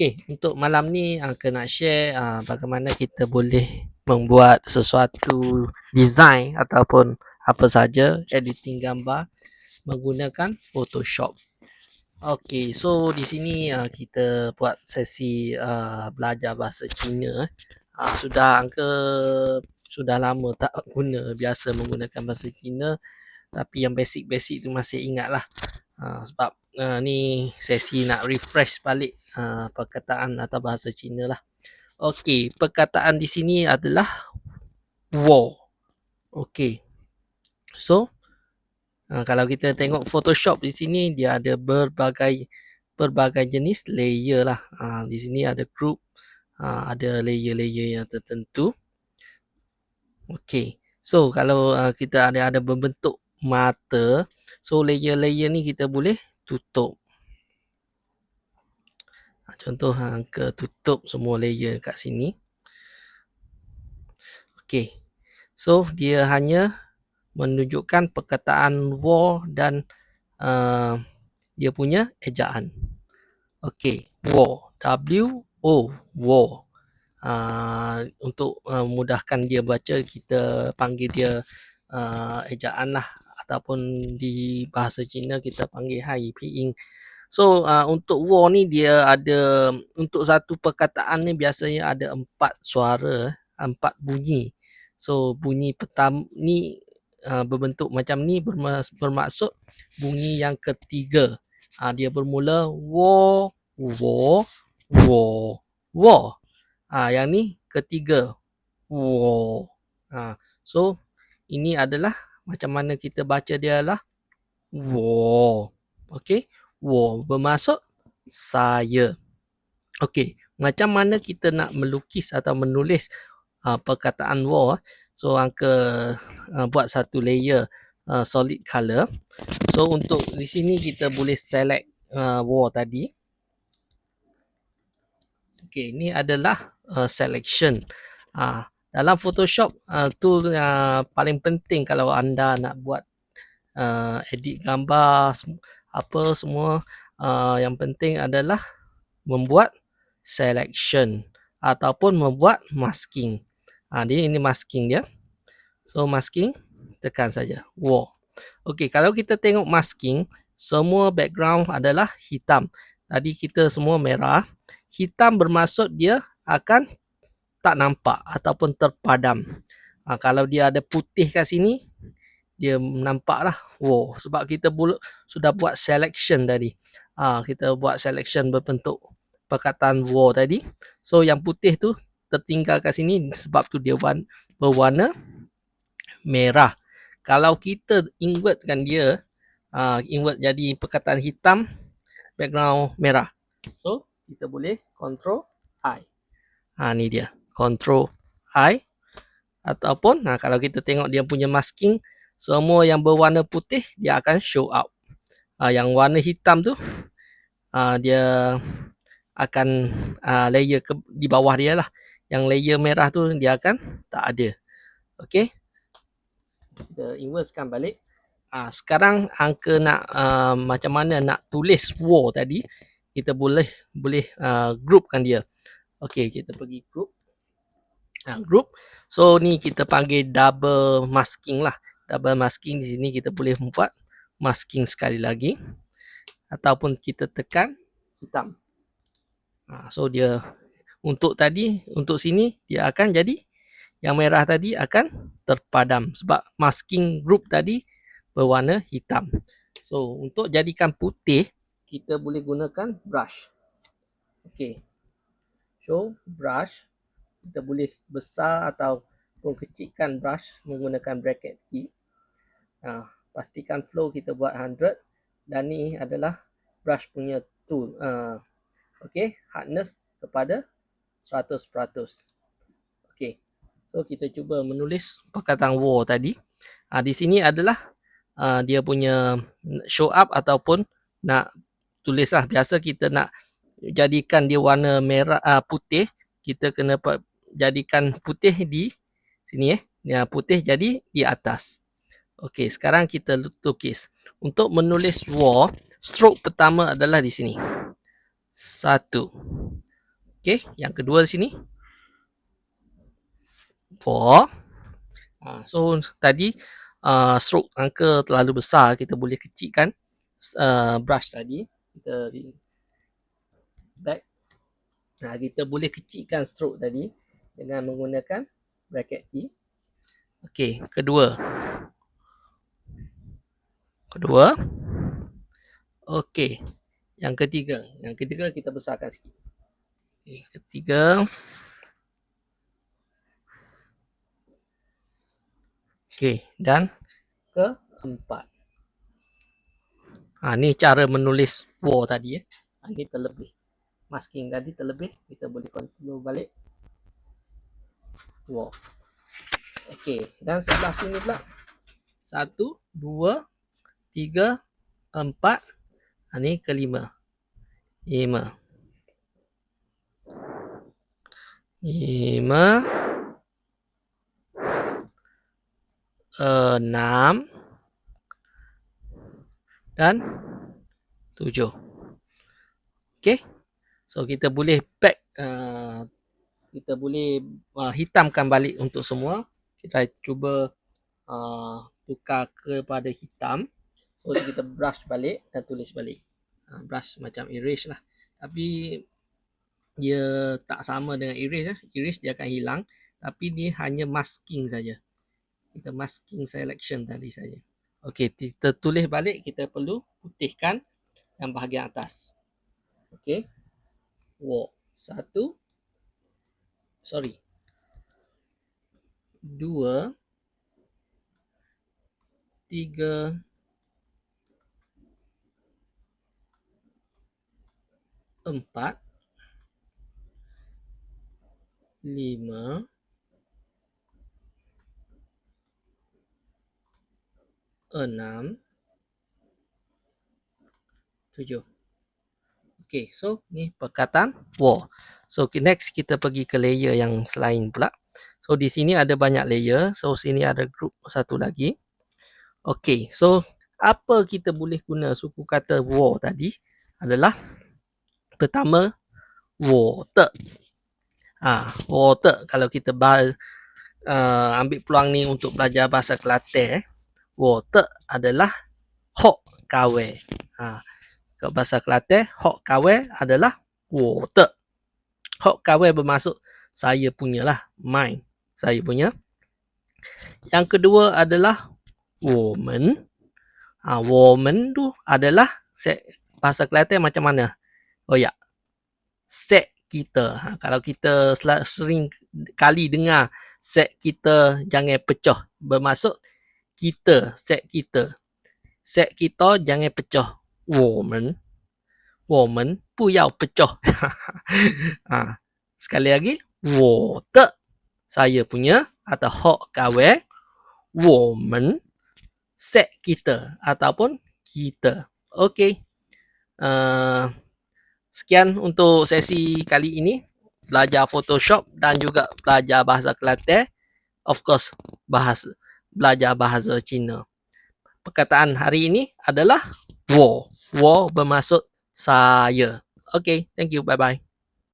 Okey, untuk malam ni Angka nak share uh, bagaimana kita boleh membuat sesuatu design ataupun apa saja editing gambar menggunakan Photoshop. Okey, so di sini uh, kita buat sesi uh, belajar bahasa Cina. Uh, sudah angka sudah lama tak guna biasa menggunakan bahasa Cina tapi yang basic-basic tu masih ingat lah uh, sebab uh, ni sesi nak refresh balik uh, perkataan atau bahasa Cina lah. Okey, perkataan di sini adalah war. Okey. So, uh, kalau kita tengok Photoshop di sini dia ada berbagai berbagai jenis layer lah. Uh, di sini ada group, uh, ada layer-layer yang tertentu. Okey. So, kalau uh, kita ada ada berbentuk mata, so layer-layer ni kita boleh tutup. Ha, contoh hang ke tutup semua layer kat sini. Okey. So dia hanya menunjukkan perkataan war dan uh, dia punya ejaan. Okey, war. W O war. Uh, untuk uh, mudahkan dia baca kita panggil dia uh, ejaan lah ataupun di bahasa Cina kita panggil hai piing. So uh, untuk war ni dia ada untuk satu perkataan ni biasanya ada empat suara, empat bunyi. So bunyi pertama ni uh, berbentuk macam ni bermaksud bunyi yang ketiga. Uh, dia bermula war, war, war, war. Uh, yang ni ketiga. War. Uh, so ini adalah macam mana kita baca dia lah. War okey. War bermaksud saya. Okey. Macam mana kita nak melukis atau menulis uh, perkataan war so angka uh, buat satu layer uh, solid color. So untuk di sini kita boleh select uh, war tadi. Okey ini adalah uh, selection. Uh, dalam Photoshop uh, tool yang paling penting kalau anda nak buat uh, edit gambar apa semua uh, yang penting adalah membuat selection ataupun membuat masking. Ha, dia ini masking dia. So masking tekan saja. Wow. Okey, kalau kita tengok masking, semua background adalah hitam. Tadi kita semua merah. Hitam bermaksud dia akan tak nampak ataupun terpadam. Ha, kalau dia ada putih kat sini, dia nampak lah. Wow, sebab kita bulu, sudah buat selection tadi. Ha, kita buat selection berbentuk perkataan war tadi. So yang putih tu tertinggal kat sini sebab tu dia berwarna merah. Kalau kita invertkan dia, uh, invert jadi perkataan hitam, background merah. So kita boleh control I. Ha, ni dia control I ataupun nah kalau kita tengok dia punya masking semua yang berwarna putih dia akan show up. Uh, yang warna hitam tu uh, dia akan uh, layer ke, di bawah dia lah. Yang layer merah tu dia akan tak ada. Okey. Kita inversekan balik. Uh, sekarang angka nak uh, macam mana nak tulis war tadi kita boleh boleh uh, groupkan dia. Okey kita pergi group ha, group. So ni kita panggil double masking lah. Double masking di sini kita boleh membuat masking sekali lagi. Ataupun kita tekan hitam. Ha, so dia untuk tadi, untuk sini dia akan jadi yang merah tadi akan terpadam. Sebab masking group tadi berwarna hitam. So untuk jadikan putih, kita boleh gunakan brush. Okay. So brush kita boleh besar atau pun kecilkan brush menggunakan bracket key. Ha, pastikan flow kita buat 100 dan ni adalah brush punya tool. Ha, okay, hardness kepada 100%. Okay, so kita cuba menulis perkataan war tadi. Ha, di sini adalah uh, dia punya show up ataupun nak tulis lah. Biasa kita nak jadikan dia warna merah uh, putih, kita kena jadikan putih di sini eh. Ya, putih jadi di atas. Okey, sekarang kita lukis. Untuk menulis war, stroke pertama adalah di sini. Satu. Okey, yang kedua di sini. Wo. Ha, so tadi uh, stroke angka terlalu besar kita boleh kecilkan uh, brush tadi. Kita back. Nah, kita boleh kecilkan stroke tadi dengan menggunakan bracket T. Okey, kedua. Kedua. Okey. Yang ketiga. Yang ketiga kita besarkan sikit. Okey, ketiga. Okey, dan keempat. Ha, ni cara menulis war tadi. Eh. Ha, ni terlebih. Masking tadi terlebih. Kita boleh continue balik. War. Okey, dan sebelah sini pula. Satu, dua, tiga, empat. Ha, kelima. Lima. Lima. Enam. Dan tujuh. Okey. So, kita boleh back. Uh, kita boleh uh, hitamkan balik untuk semua. Kita cuba uh, tukar kepada hitam. So kita brush balik dan tulis balik. Uh, brush macam erase lah. Tapi dia tak sama dengan erase lah. erase dia akan hilang. Tapi dia hanya masking saja. Kita masking selection tadi saja. Okey, kita tulis balik. Kita perlu putihkan yang bahagian atas. Okey. Walk. Satu. Sorry. Dua, tiga, empat, lima, enam, tujuh. Okay, so ni perkataan war. So next kita pergi ke layer yang selain pula. So di sini ada banyak layer. So sini ada group satu lagi. Okay, so apa kita boleh guna suku kata war tadi adalah pertama water. Ah, ha, water kalau kita bal, uh, ambil peluang ni untuk belajar bahasa Kelantan, eh, water adalah hok kawe. Ha, kalau bahasa Kelantan, hok kawe adalah water. Hok kawe bermaksud saya punya lah, mine saya punya. Yang kedua adalah woman. Ha, woman tu adalah set bahasa Kelantan macam mana? Oh ya. Set kita. Ha, kalau kita sering kali dengar set kita jangan pecah. Bermaksud kita, set kita. Set kita jangan pecah. Woman. Woman 不要 pecah. ha, sekali lagi. Water saya punya atau hok set kita ataupun kita. Okey. Uh, sekian untuk sesi kali ini belajar Photoshop dan juga belajar bahasa Kelantan. Of course, bahasa belajar bahasa Cina. Perkataan hari ini adalah wo. Wo bermaksud saya. Okay, thank you. Bye bye.